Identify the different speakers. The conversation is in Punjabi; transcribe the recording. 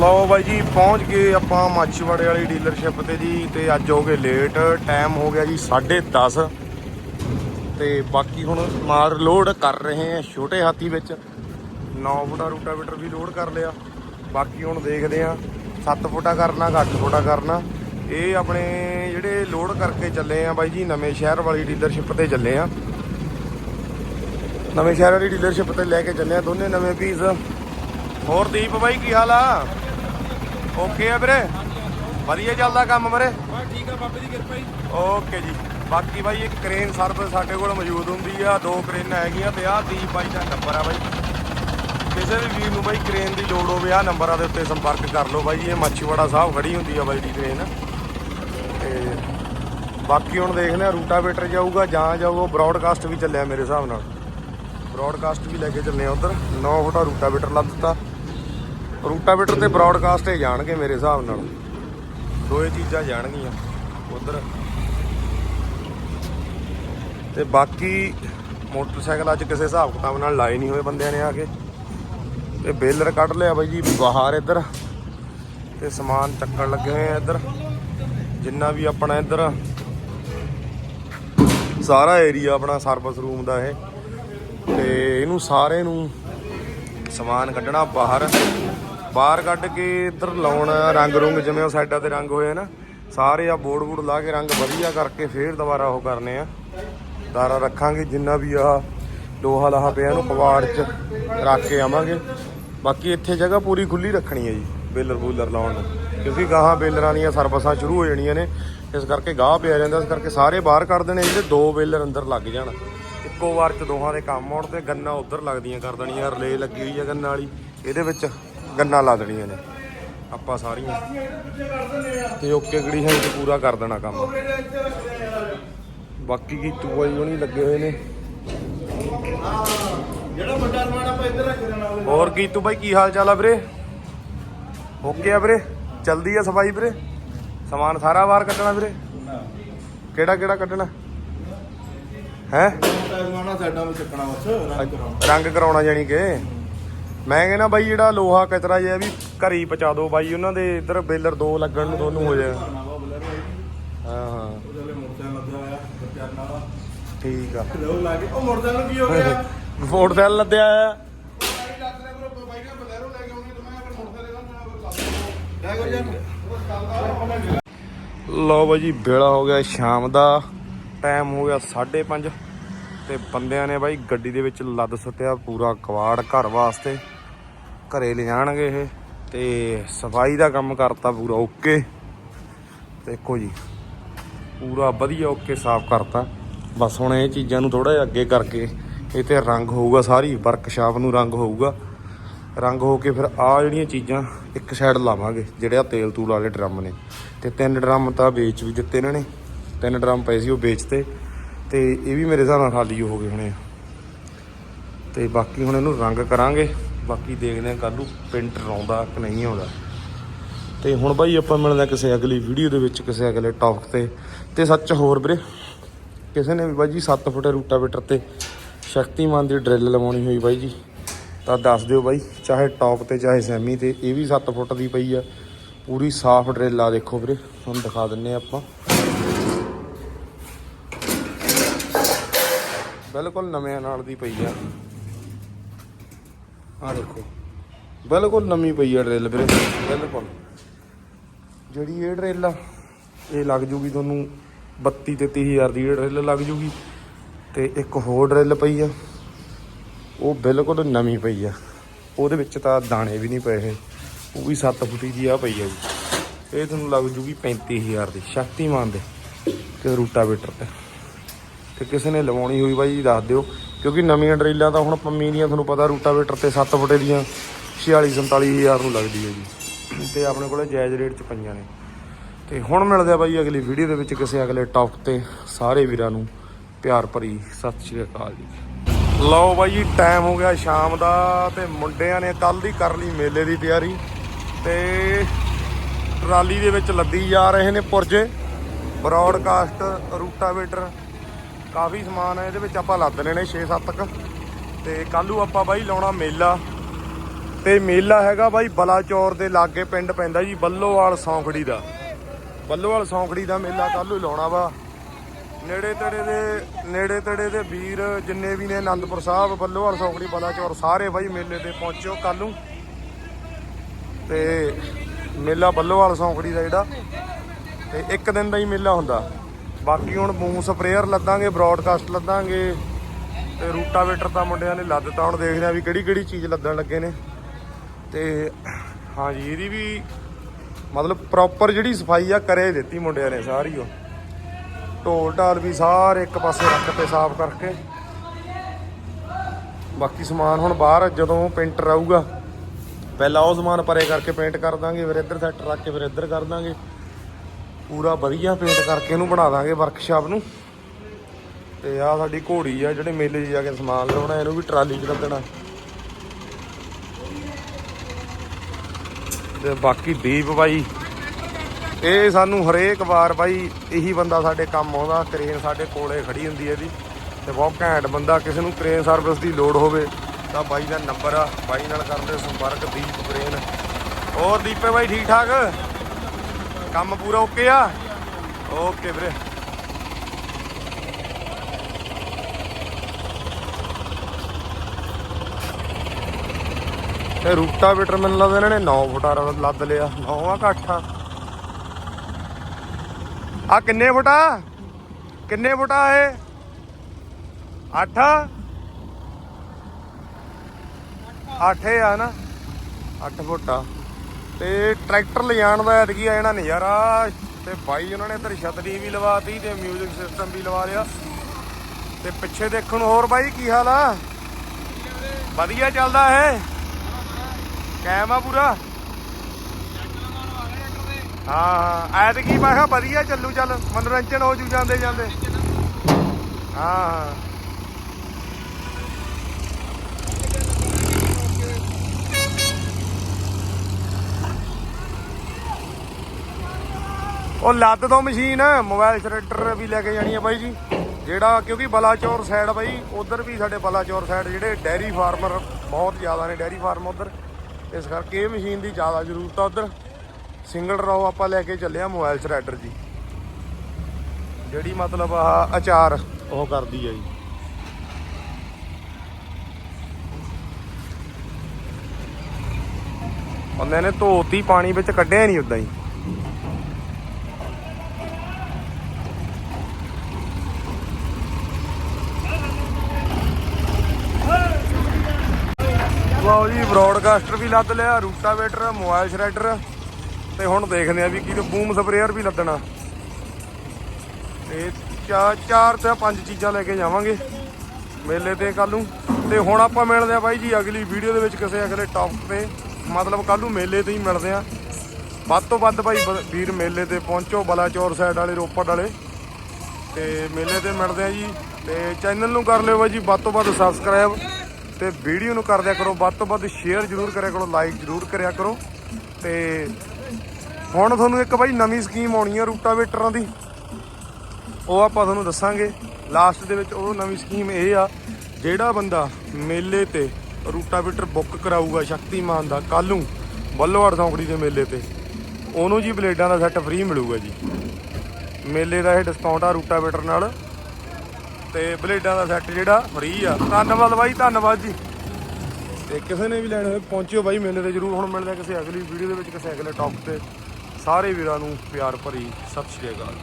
Speaker 1: ਲਓ ਬਾਈ ਜੀ, ਪਹੁੰਚ ਗਏ ਆਪਾਂ ਮਾਛੀਵਾੜੇ ਵਾਲੀ ਡੀਲਰਸ਼ਿਪ ਤੇ ਜੀ, ਤੇ ਅੱਜ ਹੋ ਗਏ ਲੇਟ ਟਾਈਮ ਹੋ ਗਿਆ ਜੀ 10:30 ਤੇ ਬਾਕੀ ਹੁਣ ਮਾਰ ਲੋਡ ਕਰ ਰਹੇ ਆ ਛੋਟੇ ਹਾਥੀ ਵਿੱਚ। 9 ਫੁੱਟਾ ਰੂਟਾਵੇਟਰ ਵੀ ਲੋਡ ਕਰ ਲਿਆ। ਬਾਕੀ ਹੁਣ ਦੇਖਦੇ ਆ 7 ਫੁੱਟਾ ਕਰਨਾ ਕਿ 8 ਫੁੱਟਾ ਕਰਨਾ। ਇਹ ਆਪਣੇ ਜਿਹੜੇ ਲੋਡ ਕਰਕੇ ਚੱਲੇ ਆ ਬਾਈ ਜੀ, ਨਵੇਂ ਸ਼ਹਿਰ ਵਾਲੀ ਡੀਲਰਸ਼ਿਪ ਤੇ ਚੱਲੇ ਆ ਨਵੇਂ ਸ਼ਹਿਰ ਵਾਲੀ ਡੀਲਰਸ਼ਿਪ ਤੇ ਲੈ ਕੇ ਚੱਲੇ ਆ ਦੋਨੇ ਨਵੇਂ ਪੀਸ ਹੋਰ ਦੀਪ ਬਾਈ, ਕੀ ਹਾਲ ਆ? ਓਕੇ ਆ ਵੀਰੇ। ਵਧੀਆ ਚੱਲਦਾ ਕੰਮ ਵੀਰੇ।
Speaker 2: ਠੀਕ ਆ ਬਾਬੇ ਦੀ ਕਿਰਪਾ ਜੀ।
Speaker 1: ਓਕੇ ਜੀ। ਬਾਕੀ ਬਾਈ ਇੱਕ ਕ੍ਰੇਨ ਸਰਵਿਸ ਸਾਡੇ ਕੋਲ ਮੌਜੂਦ ਹੁੰਦੀ ਆ। ਦੋ ਕ੍ਰੇਨਾਂ ਹੈਗੀਆਂ ਤੇ ਆਹ ਦੀਪ ਬਾਈ ਦਾ ਨੰਬਰ ਆ ਬਾਈ। ਕਿਸੇ ਵੀ ਵੀਰ ਨੂੰ ਬਾਈ ਕ੍ਰੇਨ ਦੀ ਲੋੜ ਹੋਵੇ ਆ ਨੰਬਰਾਂ ਦੇ ਉੱਤੇ ਸੰਪਰਕ ਕਰ ਲਓ ਬਾਈ। ਇਹ ਮੱਛੀਵਾੜਾ ਸਾਹਿਬ ਖੜੀ ਹੁੰਦੀ ਆ ਬਾਈ ਦੀ ਕ੍ਰੇਨ। ਤੇ ਬਾਕੀ ਹੁਣ ਦੇਖਦੇ ਆ ਰੂਟਾਵੇਟਰ ਜਾਊਗਾ ਜਾਂ ਜਾਊਗਾ ਬ੍ਰੌਡਕਾਸਟ ਵੀ ਚੱਲਿਆ ਮੇਰੇ ਹਿਸਾਬ ਨਾਲ। ਬ੍ਰੌਡਕਾਸਟ ਵੀ ਲੈ ਕੇ ਚੱਲੇ ਆ ਉਧਰ। 9 ਫੁੱਟਾ ਰੂਟਾਵੇਟਰ ਲੱਦ ਦਿੱਤਾ। ਰੂਟਾਵੇਟਰ ਤੇ ਬ੍ਰੌਡਕਾਸਟ ਹੀ ਜਾਣਗੇ ਮੇਰੇ ਹਿਸਾਬ ਨਾਲ। ਦੋਏ ਚੀਜ਼ਾਂ ਜਾਣਗੀਆਂ ਉਧਰ। ਤੇ ਬਾਕੀ ਮੋਟਰਸਾਈਕਲ ਅੱਜ ਕਿਸੇ ਹਿਸਾਬ ਕਿਤਾਬ ਨਾਲ ਲਾਏ ਨਹੀਂ ਹੋਏ ਬੰਦਿਆਂ ਨੇ ਆ ਕੇ। ਤੇ ਬੇਲਰ ਕੱਢ ਲਿਆ ਬਾਈ ਜੀ ਬਾਹਰ ਇੱਧਰ। ਤੇ ਸਮਾਨ ਚੱਕਣ ਲੱਗੇ ਹੋਏ ਆ ਇੱਧਰ। ਜਿੰਨਾ ਵੀ ਆਪਣਾ ਇੱਧਰ ਸਾਰਾ ਏਰੀਆ ਆਪਣਾ ਸਰਵਿਸ ਰੂਮ ਦਾ ਇਹ। ਤੇ ਇਹਨੂੰ ਸਾਰੇ ਨੂੰ ਸਮਾਨ ਕੱਢਣਾ ਬਾਹਰ। ਬਾਹਰ ਕੱਢ ਕੇ ਇੱਧਰ ਲਾਉਣ, ਰੰਗ ਰੁੰਗ ਜਿਵੇਂ ਉਹ ਸਾਈਡਾਂ ਤੇ ਰੰਗ ਹੋਏ ਆ ਨਾ, ਸਾਰੇ ਆ ਬੋਰਡ ਬੋਰਡ ਲਾ ਕੇ ਰੰਗ ਵਧੀਆ ਕਰਕੇ ਫੇਰ ਦੁਬਾਰਾ ਉਹ ਕਰਨੇ ਆ। ਦਾਰਾ ਰੱਖਾਂਗੇ ਜਿੰਨਾ ਵੀ ਆ ਲੋਹਾ ਲਾਹਾ ਪਿਆ ਇਹਨੂੰ ਕਵਾੜ 'ਚ ਰੱਖ ਕੇ ਆਵਾਂਗੇ। ਬਾਕੀ ਇੱਥੇ ਜਗ੍ਹਾ ਪੂਰੀ ਖੁੱਲੀ ਰੱਖਣੀ ਹੈ ਜੀ, ਬੇਲਰ ਬੂਲਰ ਲਾਉਣ ਨੂੰ। ਕਿਉਂਕਿ ਗਾਹਾਂ ਬੇਲਰਾਂ ਦੀਆਂ ਸਰਵਿਸਾਂ ਸ਼ੁਰੂ ਹੋ ਜਾਣੀਆਂ ਨੇ, ਇਸ ਕਰਕੇ ਗਾਹ ਪਿਆ ਜਾਂਦਾ, ਇਸ ਕਰਕੇ ਸਾਰੇ ਬਾਹਰ ਕਰ ਦੇਣੇ ਜਿਹੜੇ ਦੋ ਬੇਲਰ ਅੰਦਰ ਲੱਗ ਜਾਣ। ਇੱਕੋ ਵਾਰ ਚ ਦੋਹਾਂ ਦੇ ਕੰਮ ਆਉਣ ਤੇ ਗੰਨਾ ਉਧਰ ਲੱਗਦੀਆਂ ਕਰ ਦੇਣੀਆਂ, ਰਿਲੇ ਲੱਗੀ ਹੋਈ ਆ ਗੰਨਾ ਵਾਲੀ, ਇਹਦੇ ਵਿੱਚ ਗੰਨਾ ਲਾ ਦੇਣੀਆਂ ਨੇ। ਆਪਾਂ ਸਾਰੀਆਂ। ਤੇ ਓਕੇ ਗੜੀ ਹੈ ਪੂਰਾ ਕਰ ਦੇਣਾ ਕੰਮ। ਬਾਕੀ ਕੀ ਤੂੰ ਬਾਈ ਹੋਣੀ ਲੱਗੇ ਹੋਏ ਨੇ।
Speaker 2: ਜਿਹੜਾ ਵੱਡਾ ਸਮਾਨ ਆਪਾਂ ਇੱਧਰ ਰੱਖ ਦੇਣਾ
Speaker 1: ਹੋਰ ਕੀ ਤੂੰ ਬਾਈ ਕੀ ਹਾਲ ਚਾਲ ਆ ਵੀਰੇ? ਓਕੇ ਆ ਵੀਰੇ? ਚਲਦੀ ਆ ਸਫ਼ਾਈ ਵੀਰੇ? ਸਮਾਨ ਸਾਰਾ ਬਾਹਰ ਕੱਢਣਾ ਵੀਰੇ? ਕਿਹੜਾ ਕਿਹੜਾ ਕੱਢਣਾ? ਹੈ?
Speaker 2: ਸਮਾਨ ਸਾਡਾ ਚੱਕਣਾ ਬਸ। ਰੰਗ ਕਰਾਉਣਾ
Speaker 1: ਜਾਨੀ ਕਿ? ਮੈਂ ਕਹਿੰਦਾ ਬਾਈ ਜਿਹੜਾ ਲੋਹਾ ਕਚਰਾ ਜਿਹਾ ਵੀ ਘਰੇ ਹੀ ਪਹੁੰਚਾ ਦਿਓ ਬਾਈ, ਉਹਨਾਂ ਦੇ ਇੱਧਰ ਬੇਲਰ ਦੋ ਲੱਗਣ ਨੂੰ ਦੋਨੋਂ ਹੋ ਜਾਏ ਹਾਂ ਹਾਂ। ਠੀਕ ਆ।
Speaker 2: ਲੋ ਲਾ ਕੇ ਉਹ ਮੋਟਰਸਾਈਕਲ ਕੀ ਹੋ ਗਿਆ
Speaker 1: ਮੋਟਰਸਾਈਕਲ ਲੱਦਿਆ ਆ। ਲਓ ਬਾਈ ਜੀ, ਵੇਲਾ ਹੋ ਗਿਆ ਸ਼ਾਮ ਦਾ। ਟਾਈਮ ਹੋ ਗਿਆ 5:30 ਤੇ ਬੰਦਿਆਂ ਨੇ ਬਾਈ ਗੱਡੀ ਦੇ ਵਿੱਚ ਲੱਦ ਸੁੱਟਿਆ ਪੂਰਾ ਕਵਾੜ ਘਰ ਵਾਸਤੇ। ਘਰੇ ਲਿਜਾਣਗੇ ਇਹ ਤੇ ਸਫ਼ਾਈ ਦਾ ਕੰਮ ਕਰਤਾ ਪੂਰਾ ਓਕੇ। ਦੇਖੋ ਜੀ, ਪੂਰਾ ਵਧੀਆ ਓਕੇ ਸਾਫ਼ ਕਰਤਾ। ਬਸ ਹੁਣ ਇਹ ਚੀਜ਼ਾਂ ਨੂੰ ਥੋੜਾ ਜਿਹਾ ਅੱਗੇ ਕਰਕੇ ਇਹ ਤੇ ਰੰਗ ਹੋਊਗਾ, ਸਾਰੀ ਵਰਕਸ਼ਾਪ ਨੂੰ ਰੰਗ ਹੋਊਗਾ। ਰੰਗ ਹੋ ਕੇ ਫਿਰ ਆ ਜਿਹੜੀਆਂ ਚੀਜ਼ਾਂ ਇੱਕ ਸਾਈਡ ਲਾਵਾਂਗੇ, ਜਿਹੜੇ ਆ ਤੇਲ ਤੂਲ ਵਾਲੇ ਡਰਮ ਨੇ। ਤੇ ਤਿੰਨ ਡਰਮ ਤਾਂ ਵੇਚ ਵੀ ਦਿੱਤੇ ਇਹਨਾਂ ਨੇ। ਤਿੰਨ ਡਰਮ ਪਏ ਸੀ ਉਹ ਵੇਚਤੇ। ਤੇ ਇਹ ਵੀ ਮੇਰੇ ਹਿਸਾਬ ਨਾਲ ਖਾਲੀ ਹੋ ਗਏ ਹੋਣੇ ਆ। ਤੇ ਬਾਕੀ ਹੁਣ ਇਹਨੂੰ ਰੰਗ ਕਰਾਂਗੇ। ਬਾਕੀ ਦੇਖਦੇ ਆ ਕੱਲ ਨੂੰ ਪੇਂਟਰ ਆਉਂਦਾ ਕਿ ਨਹੀਂ ਆਉਂਦਾ। ਤੇ ਹੁਣ ਬਾਈ ਆਪਾਂ ਮਿਲਦੇ ਹਾਂ ਕਿਸੇ ਅਗਲੀ ਵੀਡੀਓ ਦੇ ਵਿੱਚ, ਕਿਸੇ ਅਗਲੇ ਟੌਪਿਕ ਤੇ। ਤੇ ਸੱਚ ਹੋਰ ਵੀਰੇ, ਕਿਸੇ ਨੇ ਵੀ ਬਾਈ ਜੀ 7 ਫੁੱਟ ਰੂਟਾਵੇਟਰ ਤੇ ਸ਼ਕਤੀਮਾਨ ਦੀ ਡਰਿੱਲ ਲਵਾਉਣੀ ਹੋਈ ਬਾਈ ਜੀ, ਤਾਂ ਦੱਸ ਦਿਓ ਬਾਈ, ਚਾਹੇ ਟੌਪ ਤੇ, ਚਾਹੇ ਸੈਮੀ ਤੇ, ਇਹ ਵੀ 7 ਫੁੱਟ ਦੀ ਪਈ ਆ। ਪੂਰੀ ਸਾਫ਼ ਡਰਿੱਲ ਆ ਦੇਖੋ ਵੀਰੇ, ਤੁਹਾਨੂੰ ਦਿਖਾ ਦਿੰਨੇ ਆ ਆਪਾਂ। ਬਿਲਕੁਲ ਨਵੇਂ ਨਾਲ ਦੀ ਪਈ ਆ। ਆ ਦੇਖੋ। ਬਿਲਕੁਲ ਨਵੀਂ ਪਈ ਆ ਡਰਿੱਲ ਵੀਰੇ। ਬਿਲਕੁਲ। ਜਿਹੜੀ ਇਹ ਡਰਿੱਲ ਆ ਇਹ ਲੱਗ ਜੂਗੀ ਤੁਹਾਨੂੰ 32 33 ਹਜ਼ਾਰ ਦੀ ਇਹ ਡਰਿੱਲ ਲੱਗ ਜੂਗੀ। ਤੇ ਇੱਕ ਹੋਰ ਡਰਿੱਲ ਪਈ ਆ ਉਹ ਬਿਲਕੁਲ ਨਵੀਂ ਪਈ ਆ। ਉਹਦੇ ਵਿੱਚ ਤਾਂ ਦਾਣੇ ਵੀ ਨਹੀਂ ਪਏ ਉਹ ਵੀ 7 ਫੁੱਟੀ ਦੀ ਆ ਪਈ ਆ ਜੀ। ਇਹ ਤੁਹਾਨੂੰ ਲੱਗ ਜੂਗੀ 35000 ਦੀ ਸ਼ਕਤੀਮਾਨ ਦੇ। ਤੇ ਰੂਟਾਵੇਟਰ ਤੇ। ਤੇ ਕਿਸੇ ਨੇ ਲਵਾਉਣੀ ਹੋਈ ਬਾਈ ਜੀ ਦੱਸ ਦਿਓ। ਕਿਉਂਕਿ ਨਵੀਆਂ ਡਰੇਲਾਂ ਤਾਂ ਹੁਣ ਪੰਮੀ ਦੀਆਂ ਤੁਹਾਨੂੰ ਪਤਾ ਰੂਟਾਵੇਟਰ ਤੇ 7 ਫੁੱਟੇ ਦੀਆਂ 46 47000 ਨੂੰ ਲੱਗਦੀ ਹੈ ਜੀ। ਤੇ ਆਪਣੇ ਕੋਲੇ ਜਾਇਜ਼ ਰੇਟ 'ਚ ਪਈਆਂ ਨੇ। ਤੇ ਹੁਣ ਮਿਲਦੇ ਆ ਬਾਈ ਅਗਲੀ ਵੀਡੀਓ ਦੇ ਵਿੱਚ ਕਿਸੇ ਅਗਲੇ ਟੌਪ ਤੇ। ਸਾਰੇ ਵੀਰਾਂ ਨੂੰ ਪਿਆਰ ਭਰੀ ਸਤਿ ਸ਼੍ਰੀ ਅਕਾਲ ਜੀ। ਲਓ ਬਾਈ ਜੀ ਟਾਈਮ ਹੋ ਗਿਆ ਸ਼ਾਮ ਦਾ ਤੇ ਮੁੰਡਿਆਂ ਨੇ ਕੱਲ ਦੀ ਕਰ ਲਈ ਮੇਲੇ ਦੀ ਤਿਆਰੀ। ਤੇ ਟਰਾਲੀ ਦੇ ਵਿੱਚ ਲੱਦੀ ਜਾ ਰਹੇ ਨੇ ਪੁਰਜੇ। ਬ੍ਰੌਡਕਾਸਟ ਰੂਟਾਵੇਟਰ ਕਾਫੀ ਸਮਾਨ ਹੈ, ਇਹਦੇ ਵਿੱਚ ਆਪਾਂ ਲੱਦ ਲੈਣੇ 6-7 ਤੱਕ ਤੇ ਕੱਲੂ ਆਪਾਂ ਬਾਈ ਲਾਉਣਾ ਮੇਲਾ। ਤੇ ਮੇਲਾ ਹੈਗਾ ਬਾਈ ਬਲਾਚੌਰ ਦੇ ਲਾਗੇ ਪਿੰਡ ਪੈਂਦਾ ਜੀ, ਬੱਲੋਵਾਲ ਸੌਂਖੜੀ ਦਾ। ਬੱਲੋਵਾਲ ਸੌਂਖੜੀ ਦਾ ਮੇਲਾ ਕੱਲ ਲਾਉਣਾ ਵਾ। ਨੇੜੇ ਤੇੜੇ ਦੇ, ਨੇੜੇ ਤੇੜੇ ਦੇ ਵੀਰ ਜਿੰਨੇ ਵੀ ਨੇ ਆਨੰਦਪੁਰ ਸਾਹਿਬ, ਬੱਲੋਵਾਲ ਸੌਂਖੜੀ, ਬਲਾਚੌਰ, ਸਾਰੇ ਬਾਈ ਮੇਲੇ ਤੇ ਪਹੁੰਚਿਓ ਕੱਲ ਨੂੰ। ਤੇ ਮੇਲਾ ਬੱਲੋਵਾਲ ਸੌਂਖੜੀ ਦਾ ਜਿਹੜਾ। ਤੇ ਇੱਕ ਦਿਨ ਦਾ ਹੀ ਮੇਲਾ ਹੁੰਦਾ। ਬਾਕੀ ਹੁਣ ਬੂਮ ਸਪਰੇਅਰ ਲੱਦਾਂਗੇ, ਬ੍ਰੌਡਕਾਸਟ ਲੱਦਾਂਗੇ ਤੇ ਰੂਟਾਵੇਟਰ ਤਾਂ ਮੁੰਡਿਆਂ ਨੇ ਲੱਦ ਲੱਦਤਾ ਹੁਣ ਦੇਖਦੇ ਆ ਵੀ ਕਿਹੜੀ ਕਿਹੜੀ ਚੀਜ਼ ਲੱਦਣ ਲੱਗੇ ਨੇ। ਤੇ ਹਾਂਜੀ ਇਹਦੀ ਵੀ ਮਤਲਬ ਪ੍ਰੋਪਰ ਜਿਹੜੀ ਸਫ਼ਾਈ ਆ, ਕਰੇ ਦਿੱਤੀ ਮੁੰਡਿਆਂ ਨੇ ਸਾਰੀ ਉਹ। ਢੋਲ ਢਾਲ ਵੀ ਸਾਰੇ ਇੱਕ ਪਾਸੇ ਰੱਖ ਤੇ ਸਾਫ਼ ਕਰਕੇ। ਬਾਕੀ ਸਮਾਨ ਹੁਣ ਬਾਹਰ, ਜਦੋਂ ਪੇਂਟਰ ਆਊਗਾ ਪਹਿਲਾਂ ਉਹ ਸਮਾਨ ਪਰੇ ਕਰਕੇ ਪੇਂਟ ਕਰ ਦਾਂਗੇ, ਫਿਰ ਇੱਧਰ ਸੈੱਟ ਰੱਖ ਕੇ ਫਿਰ ਇੱਧਰ ਕਰ ਦਾਂਗੇ। ਪੂਰਾ ਵਧੀਆ ਪੇਂਟ ਕਰਕੇ ਇਹਨੂੰ ਬਣਾ ਦਾਂਗੇ ਵਰਕਸ਼ਾਪ ਨੂੰ। ਤੇ ਆ ਸਾਡੀ ਘੋੜੀ ਆ, ਜਿਹੜੇ ਮੇਲੇ 'ਚ ਜਾ ਕੇ ਸਮਾਨ ਲਿਆਉਣਾ ਇਹਨੂੰ ਵੀ ਟਰਾਲੀ 'ਚ ਰੱਖਣਾ ਤੇ ਬਾਕੀ ਦੀਪ ਬਾਈ, ਇਹ ਸਾਨੂੰ ਹਰੇਕ ਵਾਰ ਬਾਈ ਇਹੀ ਬੰਦਾ ਸਾਡੇ ਕੰਮ ਆਉਂਦਾ ਕ੍ਰੇਨ ਸਾਡੇ ਕੋਲੇ ਖੜੀ ਹੁੰਦੀ ਹੈ ਇਹਦੀ। ਤੇ ਬਹੁਤ ਘੈਂਟ ਬੰਦਾ, ਕਿਸੇ ਨੂੰ ਕ੍ਰੇਨ ਸਰਵਿਸ ਦੀ ਲੋੜ ਹੋਵੇ, ਤਾਂ ਬਾਈ ਦਾ ਨੰਬਰ ਆ। ਬਾਈ ਨਾਲ ਕਰਦੇ ਸੰਪਰਕ ਦੀਪ ਕ੍ਰੇਨ ਹੋਰ ਦੀਪੇ ਬਾਈ ਠੀਕ ਠਾਕ? ਕੰਮ ਪੂਰਾ ਓਕੇ ਆ? ਓਕੇ ਵੀਰੇ। ਇਹ ਰੂਟਾਵੇਟਰ ਮੈਨੂੰ ਲੱਗਦਾ ਇਹਨਾਂ ਨੇ 9 ਫੁੱਟਾ ਲੱਦ ਲਿਆ। 9 ਆ ਘੱਟ ਆ? ਆ ਕਿੰਨੇ ਫੁੱਟਾ ਕਿੰਨੇ ਫੁੱਟਾ ਇਹ? 8 8 ਆ ਨਾ। 8 ਫੁੱਟਾ ਤੇ ਟਰੈਕਟਰ ਲਿਜਾਣ ਦਾ ਐਤਕੀ ਆ ਜਾਣਾ ਨਜ਼ਾਰਾ, ਤੇ ਬਾਈ ਉਹਨਾਂ ਨੇ ਇੱਧਰ ਛਤਰੀ ਵੀ ਲਵਾਤੀ ਤੇ 뮤직 ਸਿਸਟਮ ਵੀ ਲਵਾ ਲਿਆ। ਤੇ ਪਿੱਛੇ ਦੇਖਣ ਨੂੰ ਹੋਰ ਬਾਈ ਕੀ ਹਾਲ ਆ? ਵਧੀਆ ਚੱਲਦਾ ਇਹ। ਕੈਮ ਆ ਪੂਰਾ। ਹਾਂ ਹਾਂ। ਐਤ ਕੀ ਮੈਂ ਕਿਹਾ ਵਧੀਆ ਚੱਲੂ ਚੱਲ, ਮਨੋਰੰਜਨ ਹੋ ਜੂ ਜਾਂਦੇ ਜਾਂਦੇ ਹਾਂ। ਉਹ ਲੱਦ ਦੋ ਮਸ਼ੀਨ ਮੋਬਾਈਲ ਸ਼ਰੇਡਰ ਵੀ ਲੈ ਕੇ ਜਾਣੀ ਆ ਬਾਈ ਜੀ। ਜਿਹੜਾ ਕਿਉਂਕਿ ਬਲਾਚੌਰ ਸਾਈਡ ਬਾਈ ਉਧਰ ਵੀ ਸਾਡੇ ਬਲਾਚੌਰ ਸਾਈਡ ਜਿਹੜੇ ਡੈਰੀ ਫਾਰਮਰ ਬਹੁਤ ਜ਼ਿਆਦਾ ਨੇ ਡੈਰੀ ਫਾਰਮ ਉਧਰ। ਇਸ ਕਰਕੇ ਇਹ ਮਸ਼ੀਨ ਦੀ ਜ਼ਿਆਦਾ ਜ਼ਰੂਰਤ ਆ ਉਧਰ। ਸਿੰਗਲ ਰੋ ਆਪਾਂ ਲੈ ਕੇ ਚੱਲੇ ਆ ਮੋਬਾਈਲ ਸ਼ਰੇਡਰ ਜੀ। ਜਿਹੜੀ ਮਤਲਬ ਆ ਅਚਾਰ। ਉਹ ਕਰਦੀ ਆ ਜੀ। ਬੰਦੇ ਨੇ ਧੋਤੀ ਪਾਣੀ ਵਿੱਚ ਕੱਢਿਆ ਨਹੀਂ ਉਦਾਂ ਹੀ। ਲਓ ਜੀ ਬ੍ਰੌਡਕਾਸਟਰ ਵੀ ਲੱਦ ਲਿਆ, ਰੂਟਾਵੇਟਰ ਮੋਬਾਈਲ ਸ਼ਰੈਡਰ ਤੇ ਹੁਣ ਦੇਖਦੇ ਆ ਵੀ ਕੀ ਬੂਮ ਸਪਰੇਅਰ ਵੀ ਲੱਦਣਾ। ਤੇ ਚਾਰ ਚਾਰ ਤੇ ਪੰਜ ਚੀਜ਼ਾਂ ਲੈ ਕੇ ਜਾਵਾਂਗੇ, ਮੇਲੇ ਤੇ ਕੱਲ ਨੂੰ। ਤੇ ਹੁਣ ਆਪਾਂ ਮਿਲਦੇ ਆ ਬਾਈ ਜੀ ਅਗਲੀ ਵੀਡੀਓ ਦੇ ਵਿੱਚ ਕਿਸੇ ਅਗਲੇ ਟੌਪਿਕ ਤੇ। ਮਤਲਬ ਕੱਲ ਨੂੰ ਮੇਲੇ ਤੇ ਹੀ ਮਿਲਦੇ ਆ। ਵੱਧ ਤੋਂ ਵੱਧ ਭਾਈ ਵੀਰ ਮੇਲੇ ਤੇ ਪਹੁੰਚੋ, ਬਲਾਚੌਰ ਸਾਈਡ ਵਾਲੇ, ਰੋਪੜ ਵਾਲੇ। ਤੇ ਮੇਲੇ ਤੇ ਮਿਲਦੇ ਆ ਜੀ। ਤੇ ਚੈਨਲ ਨੂੰ ਕਰ ਲਿਓ ਬਾਈ ਜੀ, ਵੱਧ ਤੋਂ ਵੱਧ ਸਬਸਕ੍ਰਾਈਬ ਤੇ ਵੀਡੀਓ ਨੂੰ ਕਰ ਦਿਆ ਕਰੋ। ਵੱਧ ਤੋਂ ਵੱਧ ਸ਼ੇਅਰ ਜ਼ਰੂਰ ਕਰਿਆ ਕਰੋ ਲਾਈਕ ਜ਼ਰੂਰ ਕਰਿਆ ਕਰੋ। ਤੇ ਹੁਣ ਤੁਹਾਨੂੰ ਇੱਕ ਬਾਈ ਨਵੀਂ ਸਕੀਮ ਆਉਣੀ ਹੈ ਰੂਟਾਵੇਟਰਾਂ ਦੀ। ਉਹ ਆਪਾਂ ਤੁਹਾਨੂੰ ਦੱਸਾਂਗੇ। ਲਾਸਟ ਦੇ ਵਿੱਚ ਉਹ ਨਵੀਂ ਸਕੀਮ ਇਹ ਆ, ਜਿਹੜਾ ਬੰਦਾ ਮੇਲੇ ਤੇ ਰੂਟਾਵੇਟਰ ਬੁੱਕ ਕਰਾਊਗਾ ਸ਼ਕਤੀਮਾਨ ਦਾ ਕੱਲ ਨੂੰ ਬੱਲੋਵਾੜ ਸੌਂਕੜੀ ਦੇ ਮੇਲੇ ਤੇ, ਉਹਨੂੰ ਜੀ ਬਲੇਡਾਂ ਦਾ ਸੈੱਟ ਫ੍ਰੀ ਮਿਲੂਗਾ ਜੀ। ਮੇਲੇ ਦਾ ਇਹ ਡਿਸਕਾਊਂਟ ਆ ਰੂਟਾਵੇਟਰ ਨਾਲ। ਤੇ ਬਲੇਡਾਂ ਦਾ ਸੈੱਟ ਜਿਹੜਾ ਫ੍ਰੀ ਆ। ਧੰਨਵਾਦ ਬਾਈ, ਧੰਨਵਾਦ ਜੀ। ਤੇ ਕਿਸੇ ਨੇ ਵੀ ਲੈਣੇ ਹੋਏ, ਪਹੁੰਚਿਓ ਬਾਈ ਮੇਲੇ ਤੇ ਜਰੂਰ। ਹੁਣ ਮਿਲਦੇ ਕਿਸੇ ਅਗਲੀ ਵੀਡੀਓ ਦੇ ਵਿੱਚ, ਕਿਸੇ ਅਗਲੇ ਟੌਪਿਕ ਤੇ। ਸਾਰੇ ਵੀਰਾਂ ਨੂੰ ਪਿਆਰ ਭਰੀ ਸਤਿ ਸ਼੍ਰੀ ਅਕਾਲ।